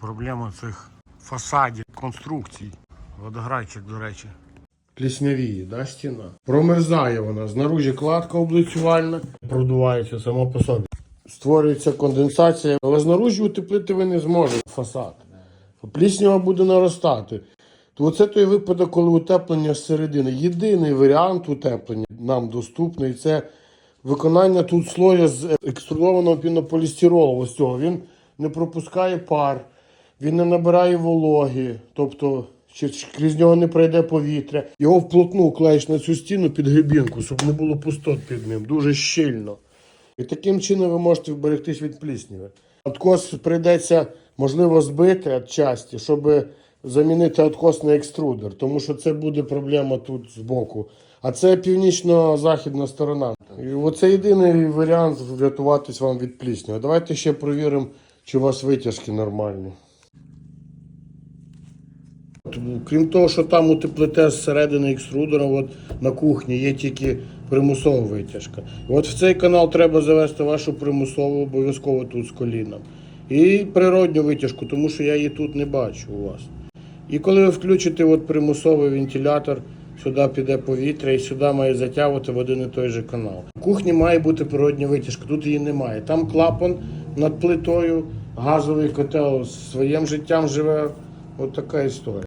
Проблема цих фасадів, конструкцій. Водограйчик, до речі. Пліснявіє, да, стіна. Промерзає вона. Знаружі кладка облицювальна, продувається само по собі. Створюється конденсація, але знаружі утеплити ви не зможете фасад. Пліснява буде наростати. То оце той випадок, коли утеплення зсередини. Єдиний варіант утеплення нам доступний це виконання тут слоя з екструдованого пінополістиролу. Ось цього. Він не пропускає пар, він не набирає вологи, тобто крізь нього не пройде повітря. Його вплотну клеїш на цю стіну під грибінку, щоб не було пустот під ним, дуже щільно. І таким чином ви можете вберегтись від плісняви. Откос прийдеться, можливо, збити часті, щоб замінити откос на екструдер, тому що це буде проблема тут збоку. А це північно-західна сторона. І оце єдиний варіант врятуватись вам від плісняви. Давайте ще провіримо, чи у вас витяжки нормальні. Крім того, що там утеплите зсередини екструдера, от на кухні є тільки примусова витяжка. От в цей канал треба завести вашу примусову обов'язково тут з коліном. І природню витяжку, тому що я її тут не бачу у вас. І коли ви включите от примусовий вентилятор, сюди піде повітря і сюди має затягувати в один і той же канал. В кухні має бути природня витяжка, тут її немає. Там клапан над плитою, газовий котел своїм життям живе. От така історія.